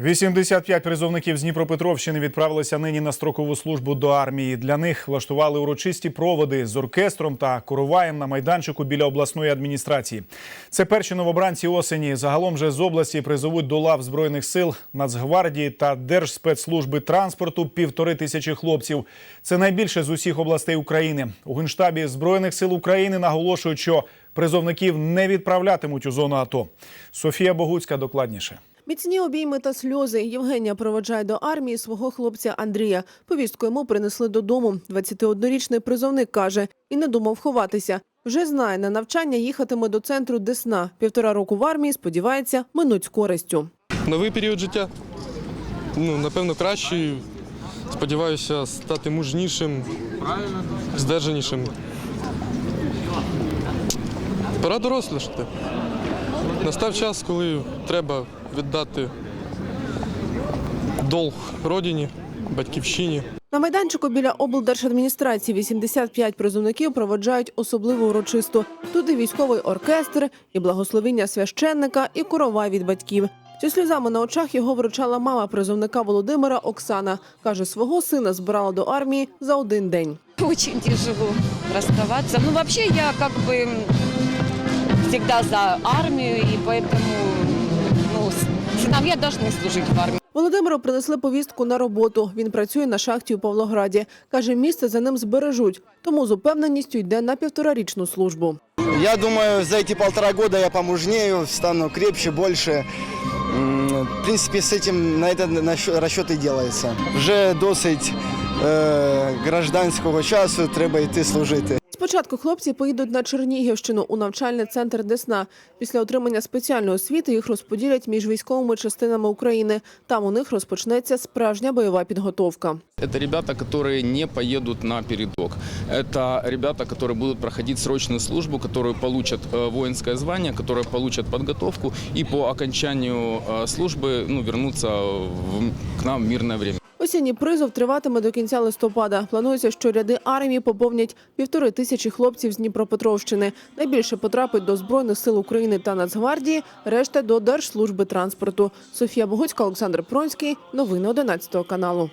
85 призовників з Дніпропетровщини відправилися нині на строкову службу до армії. Для них влаштували урочисті проводи з оркестром та короваєм на майданчику біля обласної адміністрації. Це перші новобранці осені. Загалом же з області призовуть до лав збройних сил Нацгвардії та Держспецслужби транспорту півтори тисячі хлопців. Це найбільше з усіх областей України. У генштабі збройних сил України наголошують, що призовників не відправлятимуть у зону АТО. Софія Богуцька докладніше. Міцні обійми та сльози. Євгенія проведжає до армії свого хлопця Андрія. Повістку йому принесли додому. 21-річний призовник каже, і не думав ховатися. Вже знає, на навчання їхатиме до центру Десна. Півтора року в армії, сподівається, минуть з користю. Новий період життя. Ну, напевно, кращий. Сподіваюся, стати мужнішим, здержанішим. Пора дорослішати. Настав час, коли треба віддати долг родині, батьківщині. На майданчику біля облдержадміністрації 85 призовників проводжають особливо урочисто. Тут і військовий оркестр, і благословіння священника, і корова від батьків. Зі сльозами на очах його вручала мама призовника Володимира Оксана. Каже, свого сина збирала до армії за один день. Очень тяжело расставаться. Ну, вообще, я как бы всегда за армию, и поэтому с- сыновья должны служить в армии. Володимиру принесли повістку на роботу. Він працює на шахті у Павлограді. Каже, місце за ним збережуть, тому з упевненістю йде на півторарічну службу. Я думаю, за эти полтора года я помужнею, стану крепче, больше. М, В принципе, с этим на это насчё- расчет і делается. Вже досить е, гражданського часу, треба йти служити. Спочатку хлопці поїдуть на Чернігівщину у навчальний центр Десна. Після отримання спеціальної освіти їх розподілять між військовими частинами України. Там у них розпочнеться справжня бойова підготовка. Это ребята, которые не поедут на передок. Это ребята, которые будут проходить срочную службу, которые получат э, воинское звание, которые получат подготовку и по окончанию э, службы ну, вернутся в- к нам в мирное время. Осінній призов триватиме до кінця листопада. Планується, що ряди армії поповнять півтори тисячі хлопців з Дніпропетровщини. Найбільше потрапить до Збройних сил України та Нацгвардії, решта до Держслужби транспорту. Софія Богуцька, Олександр Пронський. Новини 11 каналу.